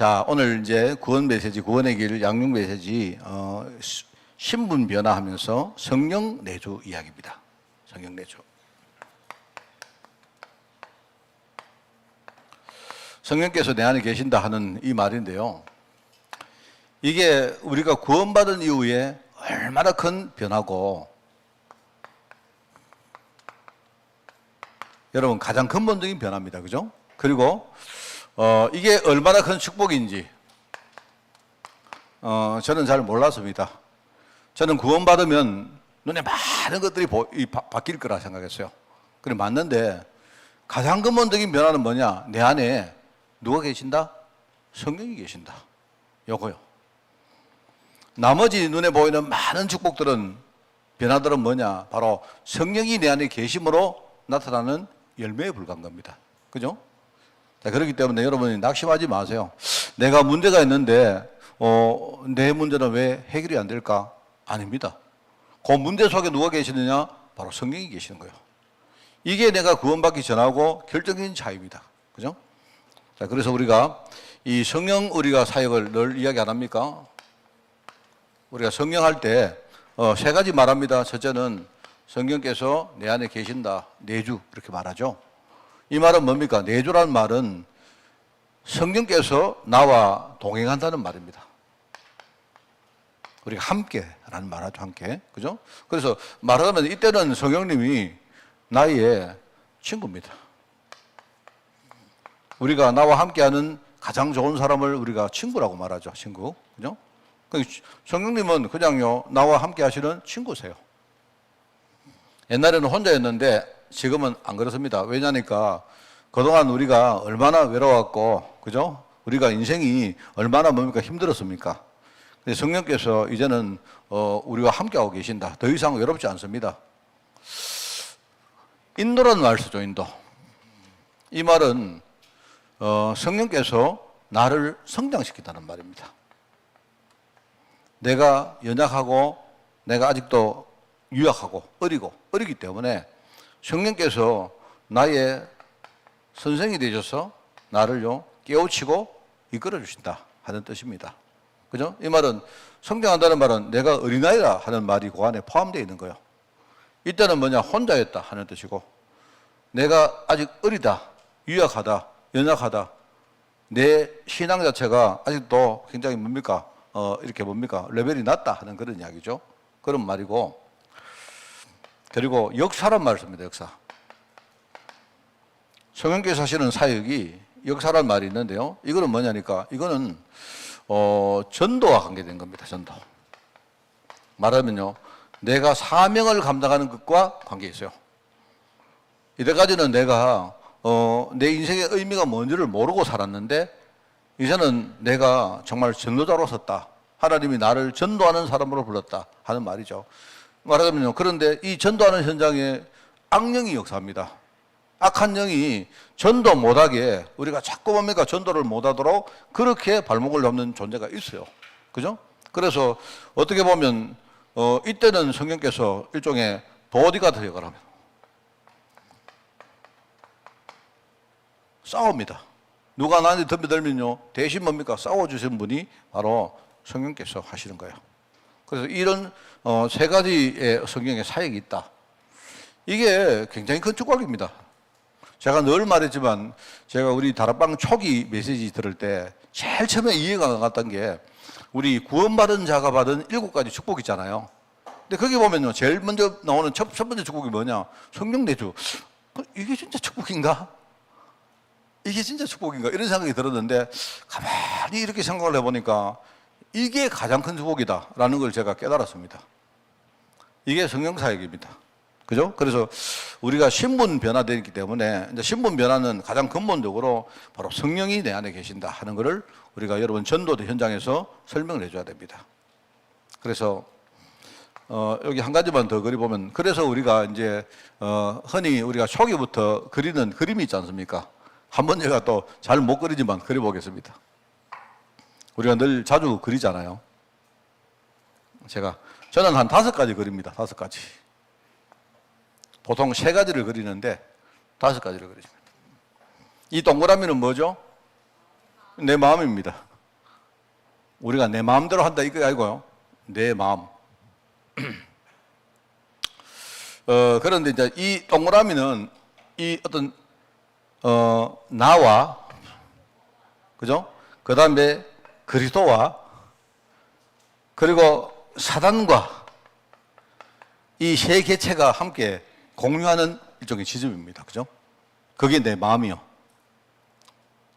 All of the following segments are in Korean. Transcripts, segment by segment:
자, 오늘 이제 구원 메시지, 구원의 길 양육 메시지, 어, 시- 신분 변화하면서 성령 내주 이야기입니다. 성령 내주. 성령께서 내 안에 계신다 하는 이 말인데요. 이게 우리가 구원받은 이후에 얼마나 큰 변화고, 여러분 가장 근본적인 변화입니다. 그죠? 그리고 어, 이게 얼마나 큰 축복인지 어, 저는 잘 몰랐습니다. 저는 구원받으면 눈에 많은 것들이 보, 이, 바, 바뀔 거라 생각했어요. 그래 맞는데 가장 근본적인 변화는 뭐냐? 내 안에 누가 계신다? 성령이 계신다. 요거요. 나머지 눈에 보이는 많은 축복들은 변화들은 뭐냐? 바로 성령이 내 안에 계심으로 나타나는 열매에 불과한 겁니다. 그죠? 자, 그렇기 때문에 여러분이 낙심하지 마세요. 내가 문제가 있는데, 어, 내 문제는 왜 해결이 안 될까? 아닙니다. 그 문제 속에 누가 계시느냐? 바로 성령이 계시는 거예요. 이게 내가 구원받기 전하고 결정적인 차이입니다. 그죠? 자, 그래서 우리가 이 성령 우리가 사역을 늘 이야기 안 합니까? 우리가 성령 할 때, 어, 세 가지 말합니다. 첫째는 성령께서 내 안에 계신다. 내주. 이렇게 말하죠. 이 말은 뭡니까? 내주라는 말은 성령께서 나와 동행한다는 말입니다. 우리가 함께라는 말하죠, 함께. 그죠? 그래서 말하자면 이때는 성령님이 나의 친구입니다. 우리가 나와 함께하는 가장 좋은 사람을 우리가 친구라고 말하죠, 친구. 그죠? 그 성령님은 그냥요, 나와 함께 하시는 친구세요. 옛날에는 혼자였는데 지금은 안 그렇습니다. 왜냐니까 그동안 우리가 얼마나 외로웠고, 그죠? 우리가 인생이 얼마나 뭡니까 힘들었습니까? 근데 성령께서 이제는 어, 우리와 함께하고 계신다. 더 이상 외롭지 않습니다. 인도라는 말 쓰죠, 인도. 이 말은 어, 성령께서 나를 성장시킨다는 말입니다. 내가 연약하고 내가 아직도 유약하고 어리고 어리기 때문에 성령께서 나의 선생이 되셔서 나를요 깨우치고 이끌어 주신다 하는 뜻입니다. 그죠? 이 말은 성장한다는 말은 내가 어린아이라 하는 말이 그 안에 포함되어 있는 거예요. 이때는 뭐냐 혼자였다 하는 뜻이고 내가 아직 어리다, 유약하다, 연약하다. 내 신앙 자체가 아직도 굉장히 뭡니까? 어, 이렇게 뭡니까? 레벨이 낮다 하는 그런 이야기죠. 그런 말이고 그리고 역사란 말을 씁니다. 역사. 성령께서 하시는 사역이 역사란 말이 있는데요. 이거는 뭐냐니까 이거는 어, 전도와 관계된 겁니다. 전도. 말하면요. 내가 사명을 감당하는 것과 관계 있어요. 이때까지는 내가 어, 내 인생의 의미가 뭔지를 모르고 살았는데 이제는 내가 정말 전도자로 섰다. 하나님이 나를 전도하는 사람으로 불렀다 하는 말이죠. 말하자면요. 그런데 이 전도하는 현장에 악령이 역사합니다. 악한 영이 전도 못하게 우리가 자꾸 뭡니까 전도를 못하도록 그렇게 발목을 잡는 존재가 있어요. 그죠? 그래서 어떻게 보면 어, 이때는 성령께서 일종의 역할을 합니다. 싸웁니다. 누가 나한테 덤벼들면요 대신 뭡니까 싸워주신 분이 바로 성령께서 하시는 거예요. 그래서 이런 어, 세 가지의 성경의 사역이 있다. 이게 굉장히 큰 축복입니다. 제가 늘 말했지만 제가 우리 다락방 초기 메시지 들을 때 제일 처음에 이해가 안 갔던 게 우리 구원받은 자가 받은 일곱 가지 축복 있잖아요. 근데 거기 보면요 제일 먼저 나오는 첫, 첫 번째 축복이 뭐냐 성령 내주 어, 이게 진짜 축복인가? 이게 진짜 축복인가? 이런 생각이 들었는데 가만히 이렇게 생각을 해보니까 이게 가장 큰 축복이다라는 걸 제가 깨달았습니다. 이게 성령 사역입니다. 그죠? 그래서 우리가 신분 변화되기 때문에 이제 신분 변화는 가장 근본적으로 바로 성령이 내 안에 계신다 하는 것을 우리가 여러분 전도대 현장에서 설명을 해줘야 됩니다. 그래서 어, 여기 한 가지만 더 그려보면 그래서 우리가 이제 어, 흔히 우리가 초기부터 그리는 그림이 있지 않습니까? 한 번 제가 또 잘 못 그리지만 그려보겠습니다. 우리가 늘 자주 그리잖아요. 제가 저는 한 다섯 가지 그립니다. 다섯 가지. 보통 세 가지를 그리는데 다섯 가지를 그리십니다. 이 동그라미는 뭐죠? 내 마음입니다. 우리가 내 마음대로 한다 이거 아니고요. 내 마음. 어, 그런데 이제 이 동그라미는 이 어떤 어, 나와 그죠? 그 다음에 그리스도와 그리고 사단과 이 세 개체가 함께 공유하는 일종의 지점입니다. 그죠? 그게 내 마음이요.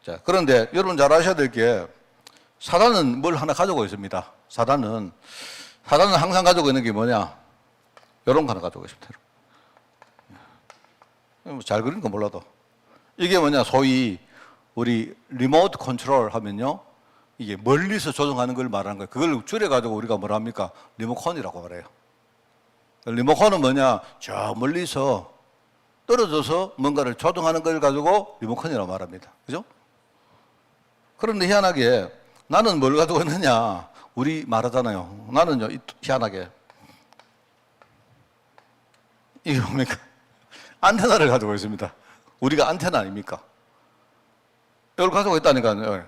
자, 그런데 여러분 잘 아셔야 될 게 사단은 뭘 하나 가지고 있습니다. 사단은 사단은 항상 가지고 있는 게 뭐냐? 이런 거 하나 가지고 있습니다. 뭐잘 그린 거 몰라도 이게 뭐냐? 소위 우리 리모트 컨트롤 하면요. 이게 멀리서 조정하는 걸 말하는 거예요. 그걸 줄여 가지고 우리가 뭐라 합니까? 리모컨이라고 말해요. 리모컨은 뭐냐? 저 멀리서 떨어져서 뭔가를 조정하는 걸 가지고 리모컨이라고 말합니다. 그죠? 그런데 희한하게 나는 뭘 가지고 있느냐? 우리 말하잖아요. 나는요, 이- 희한하게. 이게 뭡니까? 안테나를 가지고 있습니다. 우리가 안테나 아닙니까? 이걸 가지고 있다니까요.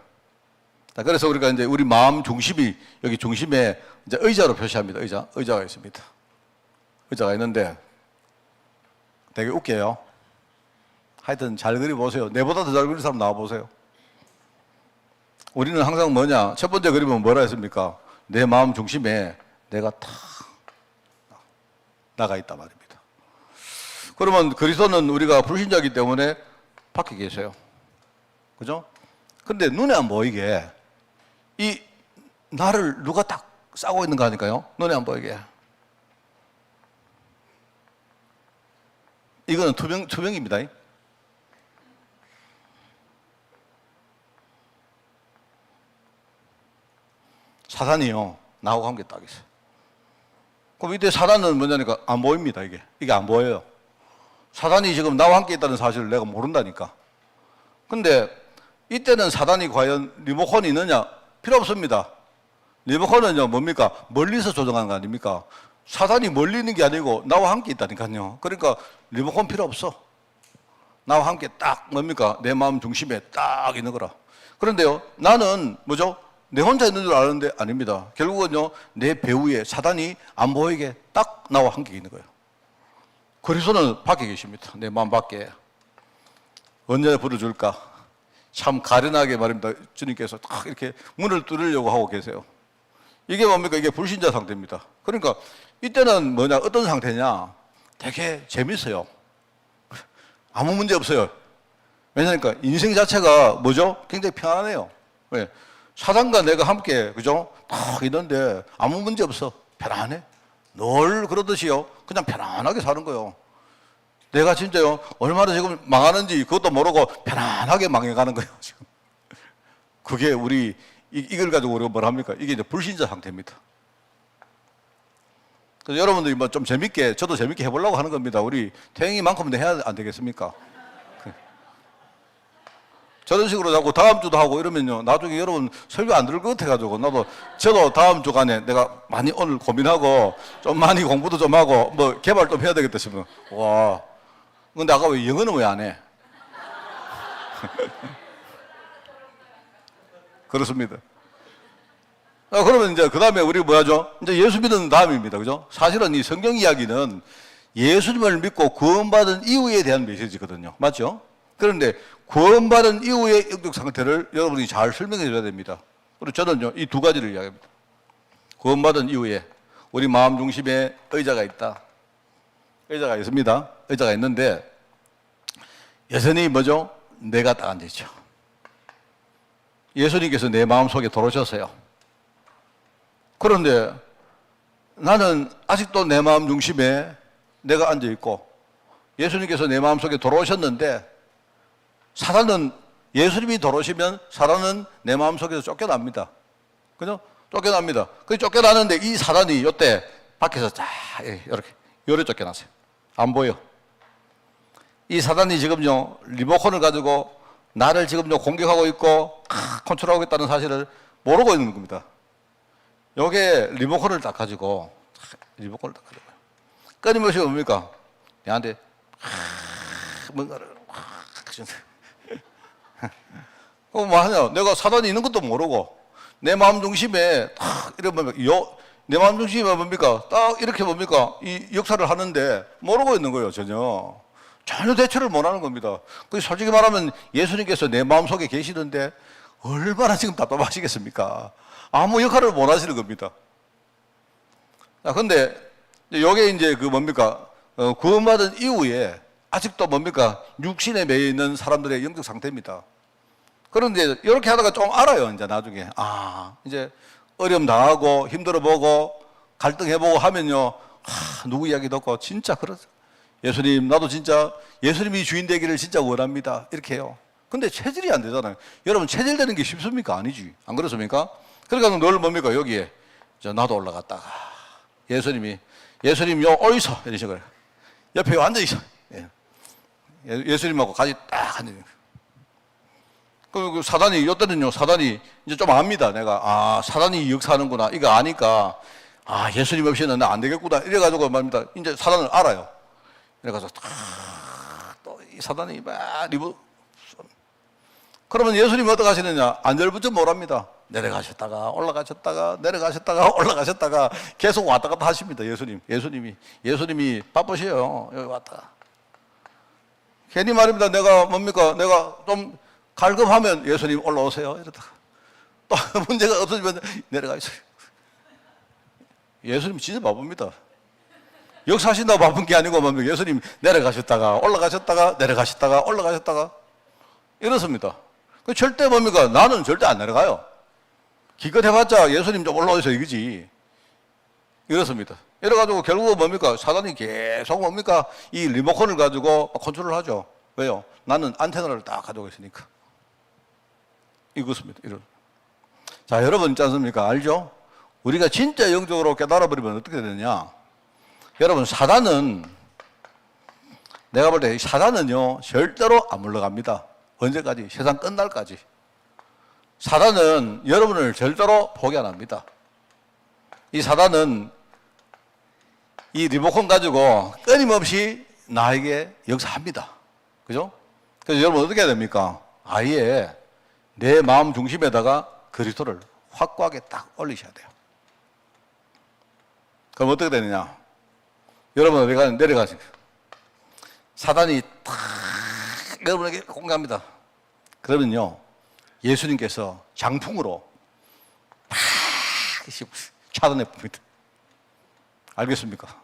자, 그래서 우리가 이제 우리 마음 중심이 여기 중심에 이제 의자로 표시합니다. 의자. 의자가 있습니다. 의자가 있는데 되게 웃겨요. 하여튼 잘 그려보세요. 내보다 더 잘 그리는 사람 나와보세요. 우리는 항상 뭐냐? 첫 번째 그림은 뭐라 했습니까? 내 마음 중심에 내가 탁 나가 있단 말입니다. 그러면 그리스도는 우리가 불신자이기 때문에 밖에 계세요. 그죠? 근데 눈에 안 보이게 이 나를 누가 딱 싸고 있는 거 아닐까요? 눈에 안 보이게. 이거는 투명, 투명입니다. 사단이요. 나하고 함께 딱 있어요. 그럼 이때 사단은 뭐냐니까 안 보입니다, 이게. 이게 안 보여요. 사단이 지금 나와 함께 있다는 사실을 내가 모른다니까. 근데 이때는 사단이 과연 리모컨이 있느냐? 필요 없습니다. 리모컨은요, 뭡니까? 멀리서 조정하는 거 아닙니까? 사단이 멀리 있는 게 아니고 나와 함께 있다니까요. 그러니까 리모컨 필요 없어. 나와 함께 딱 뭡니까? 내 마음 중심에 딱 있는 거라. 그런데요, 나는 뭐죠? 내 혼자 있는 줄 아는데 아닙니다. 결국은요, 내 배후에 사단이 안 보이게 딱 나와 함께 있는 거예요. 그리스도는 밖에 계십니다. 내 마음 밖에. 언제 부르줄까? 참 가련하게 말입니다. 주님께서 딱 이렇게 문을 뚫으려고 하고 계세요. 이게 뭡니까? 이게 불신자 상태입니다. 그러니까 이때는 뭐냐? 어떤 상태냐? 되게 재밌어요. 아무 문제 없어요. 왜냐니까 인생 자체가 뭐죠? 굉장히 편안해요. 왜? 사단과 내가 함께, 그죠? 딱 있는데 아무 문제 없어. 편안해. 늘 그러듯이요. 그냥 편안하게 사는 거예요. 내가 진짜요, 얼마나 지금 망하는지 그것도 모르고 편안하게 망해가는 거예요, 지금. 그게 우리, 이- 이걸 가지고 우리가 뭘 합니까? 이게 이제 불신자 상태입니다. 그래서 여러분들이 뭐 좀 재밌게, 저도 재밌게 해보려고 하는 겁니다. 우리 태영이만큼은 해야 안 되겠습니까? 그- 저런 식으로 자꾸 다음 주도 하고 이러면요. 나중에 여러분 설교 안 들을 것 같아가지고 나도 저도 다음 주간에 내가 많이 오늘 고민하고 좀 많이 공부도 좀 하고 뭐 개발 좀 해야 되겠다 싶으면 와. 근데 아까 왜 영어는 왜 안 해? 그렇습니다. 아, 그러면 이제 그 다음에 우리 뭐 하죠? 이제 예수 믿는 다음입니다. 그죠? 사실은 이 성경 이야기는 예수님을 믿고 구원받은 이후에 대한 메시지거든요. 맞죠? 그런데 구원받은 이후의 영적 상태를 여러분이 잘 설명해 줘야 됩니다. 그리고 저는요, 이 두 가지를 이야기합니다. 구원받은 이후에 우리 마음 중심에 의자가 있다. 의자가 있습니다. 의자가 있는데 여전히 뭐죠? 내가 딱 앉아있죠. 예수님께서 내 마음 속에 들어오셨어요. 그런데 나는 아직도 내 마음 중심에 내가 앉아 있고 예수님께서 내 마음 속에 들어오셨는데 사단은 예수님이 들어오시면 사단은 내 마음 속에서 쫓겨납니다. 그죠? 쫓겨납니다. 그 쫓겨나는데 이 사단이 이때 밖에서 쫙 예, 이렇게 요래 쫓겨났어요. 안 보여. 이 사단이 지금요 리모컨을 가지고 나를 지금요 공격하고 있고 아, 컨트롤하고 있다는 사실을 모르고 있는 겁니다. 요게 리모컨을 딱 가지고 리모컨을 딱 가지고 끊임없이 뭡니까? 내한테 아, 뭔가를 확 주는. 그럼 뭐 하냐? 내가 사단이 있는 것도 모르고 내 마음 중심에 딱 이러면 요, 내 마음 중심이 뭡니까? 딱 이렇게 뭡니까? 이 역사를 하는데 모르고 있는 거예요, 전혀. 전혀 대처를 못 하는 겁니다. 그 솔직히 말하면 예수님께서 내 마음 속에 계시는데 얼마나 지금 답답하시겠습니까? 아무 역할을 못 하시는 겁니다. 자, 근데 요게 이제 그 뭡니까? 어, 구원받은 이후에 아직도 뭡니까? 육신에 매여 있는 사람들의 영적 상태입니다. 그런데 이렇게 하다가 좀 알아요, 이제 나중에. 아, 이제 어려움 당하고 힘들어 보고 갈등해 보고 하면요. 하, 누구 이야기 듣고 진짜 그러죠. 예수님, 나도 진짜 예수님이 주인 되기를 진짜 원합니다. 이렇게 해요. 근데 체질이 안 되잖아요. 여러분, 체질 되는 게 쉽습니까? 아니지. 안 그렇습니까? 그러니까 늘 뭡니까? 여기에. 저 나도 올라갔다가 예수님이 예수님 요 어이서 이런 식으로 옆에 앉아 있어. 예. 예- 예수님하고 같이 딱 앉아. 그, 그 사단이 요때는요 사단이 이제 좀 압니다. 내가 아 사단이 역사하는구나 이거 아니까 아 예수님 없이는 나 안 되겠구나 이래가지고 말입니다. 이제 사단을 알아요. 이래가지고 또이 사단이 막 리브 그러면 예수님이 어떻게 하시느냐? 안절부절 못합니다. 내려가셨다가 올라가셨다가 내려가셨다가 올라가셨다가 계속 왔다 갔다 하십니다. 예수님, 예수님이 예수님이 바쁘셔요. 여기 왔다가 괜히 말입니다. 내가 뭡니까? 내가 좀 갈급하면 예수님 올라오세요. 이러다가 또 문제가 없어지면 내려가 있어요. 예수님 진짜 바쁩니다. 역사하신다고 바쁜 게 아니고 뭡니까? 예수님 내려가셨다가 올라가셨다가 내려가셨다가 올라가셨다가 이렇습니다. 그 절대 뭡니까? 나는 절대 안 내려가요. 기껏 해봤자 예수님 좀 올라오세요 이거지. 이렇습니다. 이래가지고 결국은 뭡니까? 사단이 계속 뭡니까? 이 리모컨을 가지고 컨트롤 하죠. 왜요? 나는 안테나를 딱 가지고 있으니까. 이것입니다. 이런. 자, 여러분 있지 않습니까? 알죠? 우리가 진짜 영적으로 깨달아버리면 어떻게 되느냐? 여러분, 사단은 내가 볼 때 사단은요, 절대로 안 물러갑니다. 언제까지? 세상 끝날까지. 사단은 여러분을 절대로 포기 안 합니다. 이 사단은 이 리모컨 가지고 끊임없이 나에게 역사합니다. 그죠? 그래서 여러분 어떻게 해야 됩니까? 아예 내 마음 중심에다가 그리스도를 확고하게 딱 올리셔야 돼요. 그럼 어떻게 되느냐? 여러분 어디 가 내려가시 사단이 탁 여러분에게 공개합니다. 그러면요 예수님께서 장풍으로 팍 차단해 봅니다. 알겠습니까?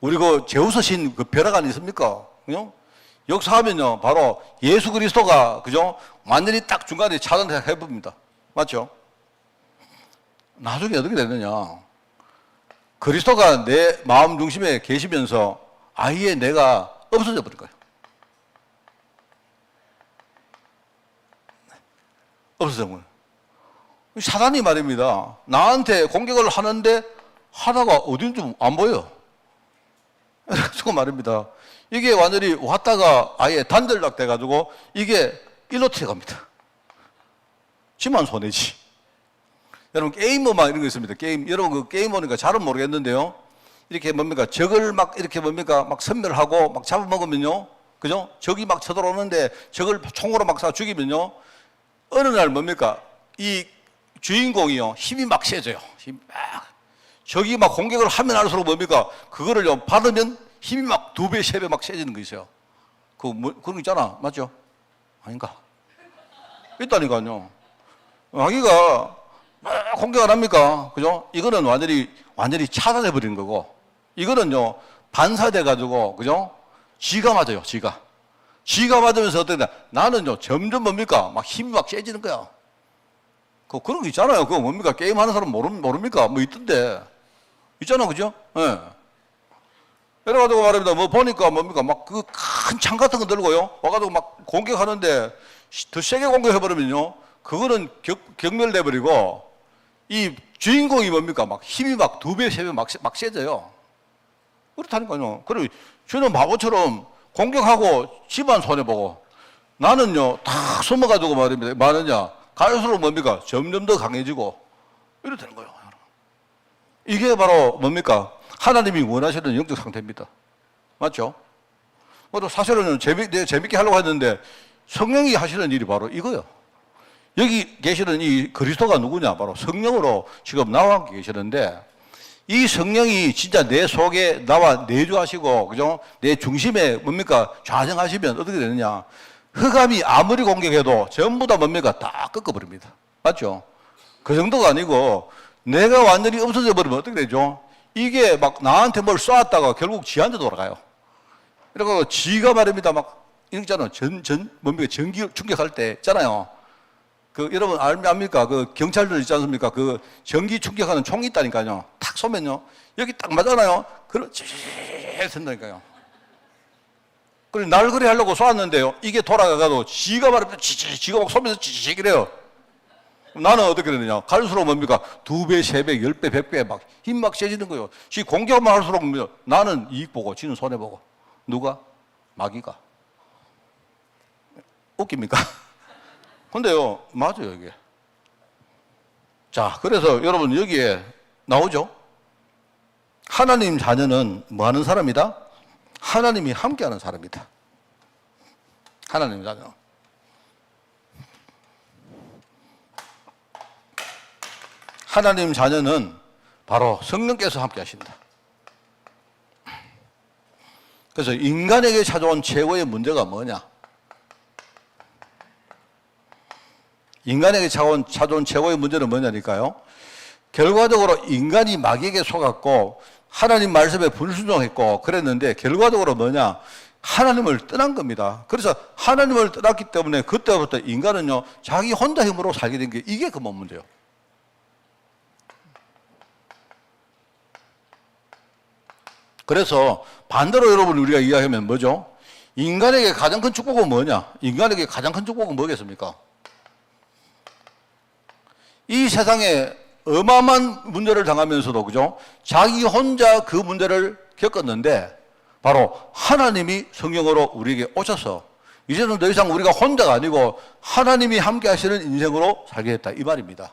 우리 그 제우스 신그 벼락 안 있습니까? 그죠? 역사하면요 바로 예수 그리스도가 그죠? 완전히 딱 중간에 차단해 봅니다. 맞죠? 나중에 어떻게 되느냐? 그리스도가 내 마음 중심에 계시면서 아예 내가 없어져 버릴 거예요. 없어져 버려요. 사단이 말입니다. 나한테 공격을 하는데 하다가 어딘지 안 보여. 그래서 말입니다. 이게 완전히 왔다가 아예 단절락 돼가지고 이게 일로 튀어갑니다. 지만 손해지. 여러분 게이머 막 이런 거 있습니다. 게임 여러분 그 게임 보니까 잘은 모르겠는데요. 이렇게 뭡니까 적을 막 이렇게 뭡니까 막 선멸하고 막 잡아먹으면요, 그죠? 적이 막 쳐들어오는데 적을 총으로 막 쏴 죽이면요, 어느 날 뭡니까 이 주인공이요 힘이 막 세져요. 힘 막. 적이 막 공격을 하면 할수록 뭡니까 그거를요 받으면 힘이 막 두 배, 세 배 막 세지는 거 있어요. 그 뭐, 그런 거 있잖아, 맞죠? 아닌가? 있다니까요. 아기가 막 공격 안 합니까? 그죠? 이거는 완전히, 완전히 차단해 버리는 거고, 이거는요, 반사돼 가지고, 그죠? 지가 맞아요, 지가. 지가 맞으면서 어떻게 돼? 나는요, 점점 뭡니까? 막 힘이 막 세지는 거야. 그, 그런 거 있잖아요. 그거 뭡니까? 게임하는 사람 모릅, 모릅니까? 뭐 있던데. 있잖아, 그죠? 예. 네. 이래가지고 말입니다. 뭐 보니까 뭡니까? 막 그 큰 창 같은 거 들고요. 와가지고 막 공격하는데 더 세게 공격해버리면요. 그거는 격, 경멸돼버리고 이 주인공이 뭡니까? 막 힘이 막 두 배, 세 배 막, 막 세져요. 그렇다니까요. 그리고 저는 바보처럼 공격하고 집안 손해보고 나는요, 다 숨어가지고 말입니다. 말하냐. 갈수록 뭡니까? 점점 더 강해지고 이렇다는 거예요. 이게 바로 뭡니까? 하나님이 원하시는 영적 상태입니다. 맞죠? 뭐또 사실은 재미, 재밌게 하려고 했는데 성령이 하시는 일이 바로 이거요. 여기 계시는 이 그리스도가 누구냐? 바로 성령으로 지금 나와 계시는데 이 성령이 진짜 내 속에 나와 내주하시고 그죠? 내 중심에 뭡니까? 좌정하시면 어떻게 되느냐? 흑암이 아무리 공격해도 전부 다 뭡니까? 다 꺾어버립니다. 맞죠? 그 정도가 아니고 내가 완전히 없어져 버리면 어떻게 되죠? 이게 막 나한테 뭘 쏘았다가 결국 지한테 돌아가요. 그리고 지가 말입니다. 막 이렇잖아요. 전, 전, 뭡니까? 전기 충격할 때 있잖아요. 그 여러분 알- 압니까? 그 경찰들 있지 않습니까? 그 전기 충격하는 총이 있다니까요. 탁 쏘면요. 여기 딱 맞잖아요. 그럼 찌릿 된다니까요. 그리고 날그리 하려고 쏘았는데요. 이게 돌아가가도 지가 말입니다. 지지, 지가 막 쏘면서 지지 이래요. 나는 어떻게 되느냐? 갈수록 뭡니까? 두 배, 세 배, 열 배, 백 배 막 힘 막 세지는 거예요. 지 공격만 할수록 뭡니까? 나는 이익 보고, 지는 손해 보고. 누가? 마귀가. 웃깁니까? 근데요, 맞아요, 이게. 자, 그래서 여러분 여기에 나오죠? 하나님 자녀는 뭐 하는 사람이다? 하나님이 함께 하는 사람이다. 하나님 자녀. 하나님 자녀는 바로 성령께서 함께 하신다. 그래서 인간에게 찾아온 최고의 문제가 뭐냐? 인간에게 찾아온, 찾아온 최고의 문제는 뭐냐니까요? 결과적으로 인간이 마귀에게 속았고 하나님 말씀에 불순종했고 그랬는데 결과적으로 뭐냐? 하나님을 떠난 겁니다. 그래서 하나님을 떠났기 때문에 그때부터 인간은요 자기 혼자 힘으로 살게 된 게 이게 근본 문제예요. 그래서 반대로 여러분 우리가 이야기하면 뭐죠? 인간에게 가장 큰 축복은 뭐냐? 인간에게 가장 큰 축복은 뭐겠습니까? 이 세상에 어마어마한 문제를 당하면서도 그죠? 자기 혼자 그 문제를 겪었는데 바로 하나님이 성령으로 우리에게 오셔서 이제는 더 이상 우리가 혼자가 아니고 하나님이 함께 하시는 인생으로 살게 됐다 이 말입니다.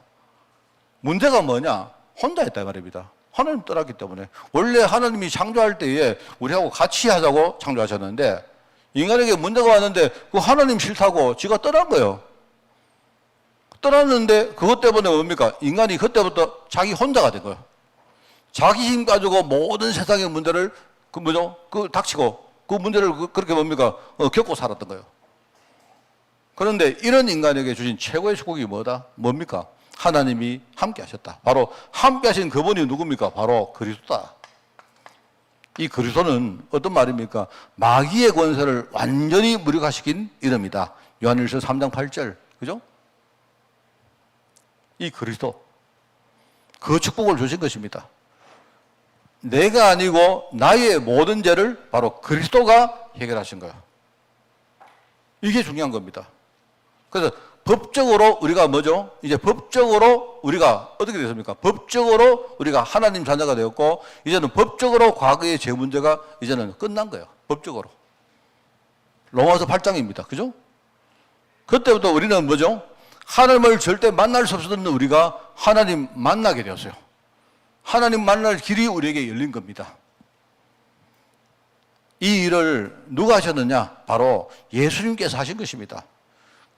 문제가 뭐냐? 혼자 했다 이 말입니다. 하나님 떠났기 때문에 원래 하나님이 창조할 때에 우리하고 같이 하자고 창조하셨는데 인간에게 문제가 왔는데 그 하나님 싫다고 지가 떠난 거예요. 떠났는데 그것 때문에 뭡니까? 인간이 그때부터 자기 혼자가 된 거예요. 자기 힘 가지고 모든 세상의 문제를 그 뭐죠? 그 닥치고 그 문제를 그- 그렇게 뭡니까? 어, 겪고 살았던 거예요. 그런데 이런 인간에게 주신 최고의 축복이 뭐다? 뭡니까? 하나님이 함께 하셨다. 바로 함께 하신 그분이 누굽니까? 바로 그리스도다. 이 그리스도는 어떤 말입니까? 마귀의 권세를 완전히 무력화시킨 이름이다. 요한일서 3장 8절. 그죠? 이 그리스도. 그 축복을 주신 것입니다. 내가 아니고 나의 모든 죄를 바로 그리스도가 해결하신 거예요. 이게 중요한 겁니다. 그래서 법적으로 우리가 뭐죠? 이제 법적으로 우리가 어떻게 됐습니까? 법적으로 우리가 하나님 자녀가 되었고 이제는 법적으로 과거의 죄 문제가 이제는 끝난 거예요. 법적으로. 로마서 8장입니다. 그죠? 그때부터 우리는 뭐죠? 하나님을 절대 만날 수 없었던 우리가 하나님 만나게 되었어요. 하나님 만날 길이 우리에게 열린 겁니다. 이 일을 누가 하셨느냐? 바로 예수님께서 하신 것입니다.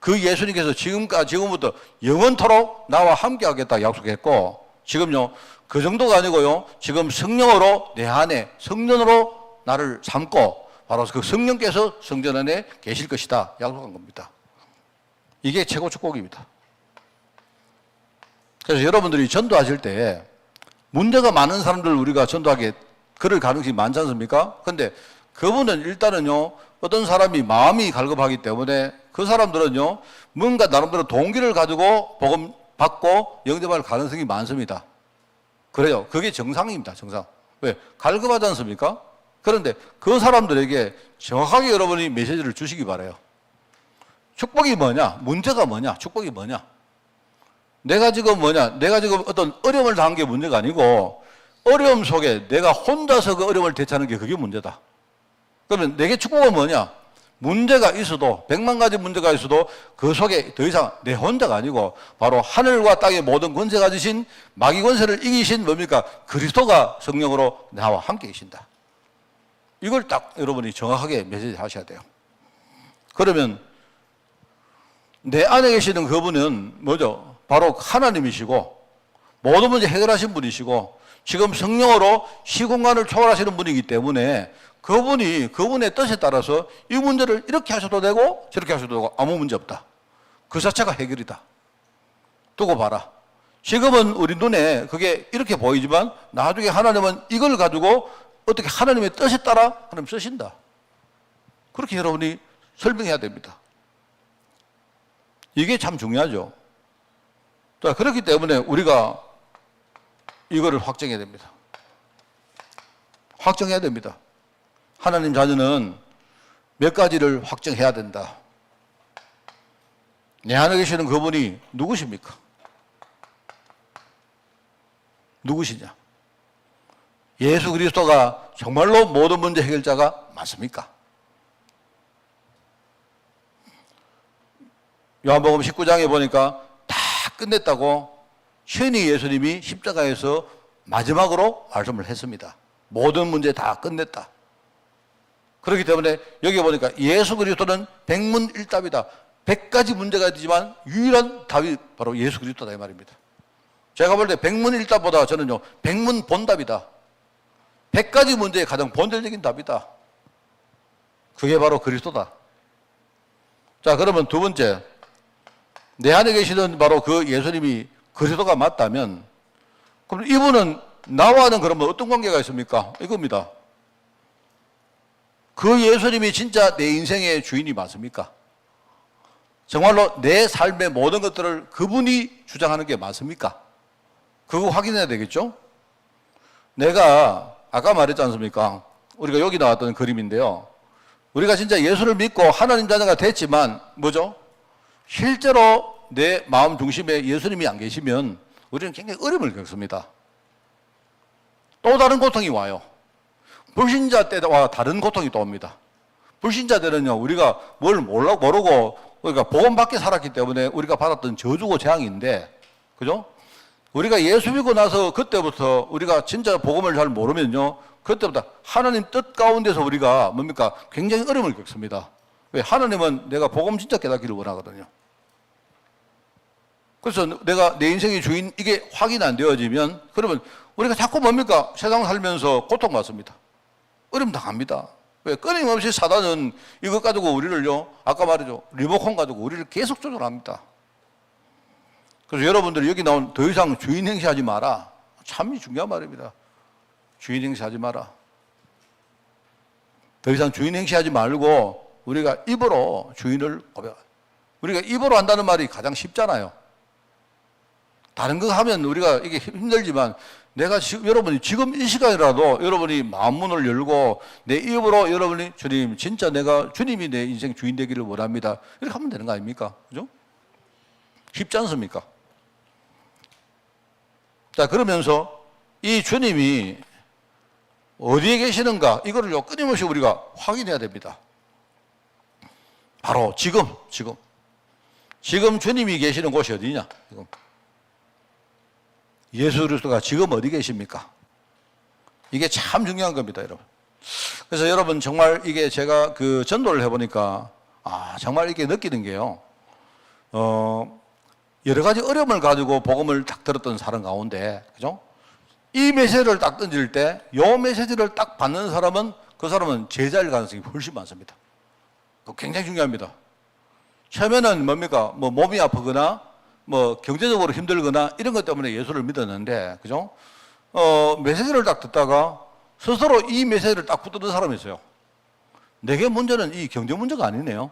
그 예수님께서 지금까지 지금부터 영원토록 나와 함께 하겠다 약속했고 지금요 그 정도가 아니고요 지금 성령으로 내 안에 성령으로 나를 삼고 바로 그 성령께서 성전 안에 계실 것이다 약속한 겁니다. 이게 최고 축복입니다. 그래서 여러분들이 전도하실 때 문제가 많은 사람들 우리가 전도하게 그럴 가능성이 많지 않습니까? 근데 그분은 일단은요, 어떤 사람이 마음이 갈급하기 때문에 그 사람들은요, 뭔가 나름대로 동기를 가지고 복음 받고 영접할 가능성이 많습니다. 그래요. 그게 정상입니다. 정상. 왜? 갈급하지 않습니까? 그런데 그 사람들에게 정확하게 여러분이 메시지를 주시기 바래요. 축복이 뭐냐? 문제가 뭐냐? 축복이 뭐냐? 내가 지금 뭐냐? 내가 지금 어떤 어려움을 당한 게 문제가 아니고 어려움 속에 내가 혼자서 그 어려움을 대처하는 게 그게 문제다. 그러면 내게 축복은 뭐냐? 문제가 있어도 백만 가지 문제가 있어도 그 속에 더 이상 내 혼자가 아니고 바로 하늘과 땅의 모든 권세 가지신 마귀 권세를 이기신 뭡니까? 그리스도가 성령으로 나와 함께 계신다. 이걸 딱 여러분이 정확하게 메시지 하셔야 돼요. 그러면 내 안에 계시는 그분은 뭐죠? 바로 하나님이시고 모든 문제 해결하신 분이시고 지금 성령으로 시공간을 초월하시는 분이기 때문에 그분이 그분의 뜻에 따라서 이 문제를 이렇게 하셔도 되고 저렇게 하셔도 되고 아무 문제 없다. 그 자체가 해결이다. 두고 봐라. 지금은 우리 눈에 그게 이렇게 보이지만 나중에 하나님은 이걸 가지고 어떻게 하나님의 뜻에 따라 하나님 쓰신다. 그렇게 여러분이 설명해야 됩니다. 이게 참 중요하죠. 자, 그렇기 때문에 우리가 이거를 확정해야 됩니다. 확정해야 됩니다. 하나님 자녀는 몇 가지를 확정해야 된다. 내 안에 계시는 그분이 누구십니까? 누구시냐? 예수 그리스도가 정말로 모든 문제 해결자가 맞습니까? 요한복음 19장에 보니까 다 끝냈다고 신이 예수님이 십자가에서 마지막으로 말씀을 했습니다. 모든 문제 다 끝냈다. 그렇기 때문에 여기 보니까 예수 그리스도는 백문일답이다. 백 가지 문제가 있지만 유일한 답이 바로 예수 그리스도다 이 말입니다. 제가 볼 때 백문일답보다 저는요 백문 본답이다. 백 가지 문제의 가장 본질적인 답이다. 그게 바로 그리스도다. 자 그러면 두 번째 내 안에 계시는 바로 그 예수님이 그리스도가 맞다면 그럼 이분은 나와는 그러면 어떤 관계가 있습니까? 이겁니다. 그 예수님이 진짜 내 인생의 주인이 맞습니까? 정말로 내 삶의 모든 것들을 그분이 주장하는 게 맞습니까? 그거 확인해야 되겠죠? 내가 아까 말했지 않습니까? 우리가 여기 나왔던 그림인데요. 우리가 진짜 예수를 믿고 하나님 자녀가 됐지만 뭐죠? 실제로 내 마음 중심에 예수님이 안 계시면 우리는 굉장히 어려움을 겪습니다. 또 다른 고통이 와요. 불신자 때와 다른 고통이 또 옵니다. 불신자들은요, 우리가 뭘 몰라, 모르고, 우리가 복음 밖에 살았기 때문에 우리가 받았던 저주고 재앙인데, 그죠? 우리가 예수 믿고 나서 그때부터 우리가 진짜 복음을 잘 모르면요, 그때부터 하나님 뜻 가운데서 우리가 뭡니까? 굉장히 어려움을 겪습니다. 왜? 하나님은 내가 복음 진짜 깨닫기를 원하거든요. 그래서 내가 내 인생의 주인, 이게 확인 안 되어지면, 그러면 우리가 자꾸 뭡니까? 세상 살면서 고통받습니다. 어려움 당합니다. 왜? 끊임없이 사단은 이것 가지고 우리를요, 아까 말이죠. 리모컨 가지고 우리를 계속 조절합니다. 그래서 여러분들이 여기 나온 더 이상 주인 행세하지 마라. 참 중요한 말입니다. 주인 행세하지 마라. 더 이상 주인 행세하지 말고 우리가 입으로 주인을 고백. 우리가 입으로 한다는 말이 가장 쉽잖아요. 다른 거 하면 우리가 이게 힘들지만 내가 지금 여러분이 지금 이 시간이라도 여러분이 마음 문을 열고 내 입으로 여러분이 주님 진짜 내가 주님이 내 인생 주인 되기를 원합니다. 이렇게 하면 되는 거 아닙니까? 그죠? 쉽지 않습니까? 자, 그러면서 이 주님이 어디에 계시는가 이거를요 끊임없이 우리가 확인해야 됩니다. 바로 지금, 지금. 지금 주님이 계시는 곳이 어디냐? 지금. 예수 그리스도가 지금 어디 계십니까? 이게 참 중요한 겁니다, 여러분. 그래서 여러분 정말 이게 제가 그 전도를 해보니까 아 정말 이게 느끼는 게요. 어 여러 가지 어려움을 가지고 복음을 딱 들었던 사람 가운데 그죠? 이 메시지를 딱 던질 때 요 메시지를 딱 받는 사람은 그 사람은 제자일 가능성이 훨씬 많습니다. 굉장히 중요합니다. 처음에는 뭡니까? 뭐 몸이 아프거나 뭐 경제적으로 힘들거나 이런 것 때문에 예수를 믿었는데, 그죠? 어, 메시지를 딱 듣다가 스스로 이 메시지를 딱 붙드는 사람이 있어요. 내게 문제는 이 경제 문제가 아니네요.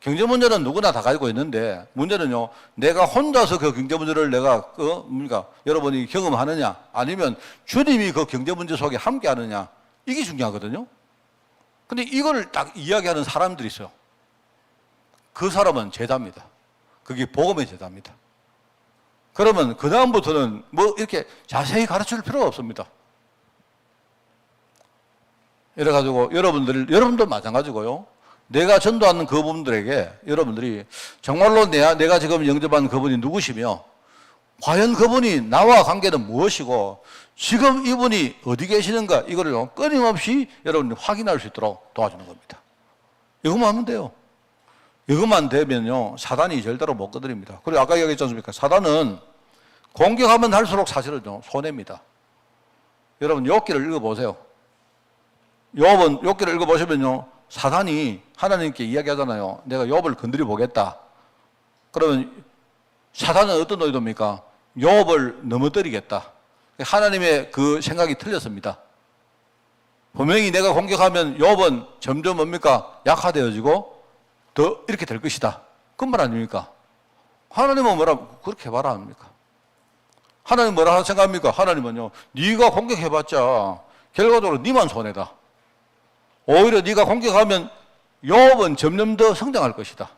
경제 문제는 누구나 다 가지고 있는데 문제는요 내가 혼자서 그 경제 문제를 내가 그 뭡니까 여러분이 경험하느냐 아니면 주님이 그 경제 문제 속에 함께 하느냐 이게 중요하거든요. 근데 이걸 딱 이야기하는 사람들이 있어요. 그 사람은 제자입니다. 그게 복음의 제자입니다. 그러면 그 다음부터는 뭐 이렇게 자세히 가르칠 필요가 없습니다. 이래가지고 여러분들 여러분도 마찬가지고요. 내가 전도하는 그분들에게 여러분들이 정말로 내가, 내가 지금 영접한 그분이 누구시며 과연 그분이 나와 관계는 무엇이고 지금 이분이 어디 계시는가 이거를 끊임없이 여러분이 확인할 수 있도록 도와주는 겁니다. 이것만 하면 돼요. 이것만 되면요 사단이 절대로 못 거드립니다. 그리고 아까 얘기했지 않습니까? 사단은 공격하면 할수록 사실은요 손해입니다. 여러분 욥기를 읽어보세요. 욥은 욥기를 읽어보시면요 사단이 하나님께 이야기하잖아요. 내가 욥을 건드려 보겠다. 그러면 사단은 어떤 의도입니까? 욥을 넘어뜨리겠다. 하나님의 그 생각이 틀렸습니다. 분명히 내가 공격하면 욥은 점점 뭡니까? 약화되어지고 더 이렇게 될 것이다. 그건 말 아닙니까? 하나님은 뭐라 그렇게 말 합니까? 하나님 뭐라 생각합니까? 하나님은요. 네가 공격해 봤자 결과적으로 네만 손해다. 오히려 네가 공격하면 욥은 점점 더 성장할 것이다.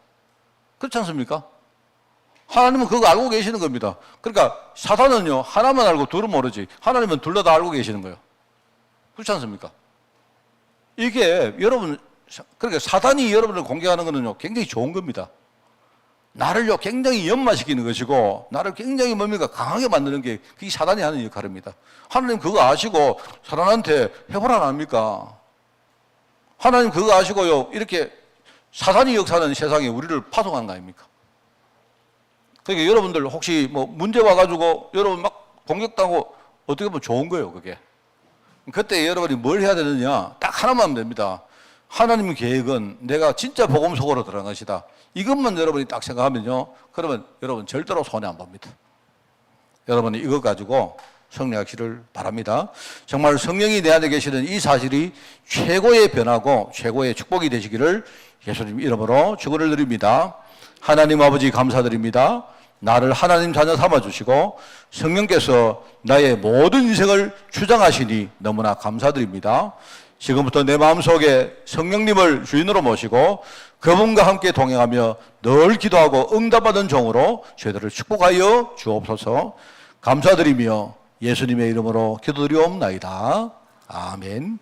그렇지 않습니까? 하나님은 그거 알고 계시는 겁니다. 그러니까 사단은요 하나만 알고 둘은 모르지. 하나님은 둘 다 알고 계시는 거예요. 그렇지 않습니까? 이게 여러분 그러니까 사단이 여러분을 공격하는 거는요 굉장히 좋은 겁니다. 나를요 굉장히 연마시키는 것이고 나를 굉장히 뭡니까 강하게 만드는 게 그게 사단이 하는 역할입니다. 하나님 그거 아시고 사단한테 해보라 안 합니까? 하나님 그거 아시고요 이렇게 사단이 역사하는 세상에 우리를 파송한 거 아닙니까? 그러니까 여러분들 혹시 뭐 문제 와가지고 여러분 막 공격당하고 어떻게 보면 좋은 거예요 그게. 그때 여러분이 뭘 해야 되느냐 딱 하나만 하면 됩니다. 하나님의 계획은 내가 진짜 복음 속으로 들어간 것이다. 이것만 여러분이 딱 생각하면요. 그러면 여러분 절대로 손해 안 봅니다. 여러분이 이거 가지고 성령하시를 바랍니다. 정말 성령이 내 안에 계시는 이 사실이 최고의 변화고 최고의 축복이 되시기를 예수님 이름으로 축원을 드립니다. 하나님 아버지 감사드립니다. 나를 하나님 자녀 삼아 주시고 성령께서 나의 모든 인생을 주장하시니 너무나 감사드립니다. 지금부터 내 마음속에 성령님을 주인으로 모시고 그분과 함께 동행하며 늘 기도하고 응답받은 종으로 저희들을 축복하여 주옵소서 감사드리며 예수님의 이름으로 기도드리옵나이다. 아멘.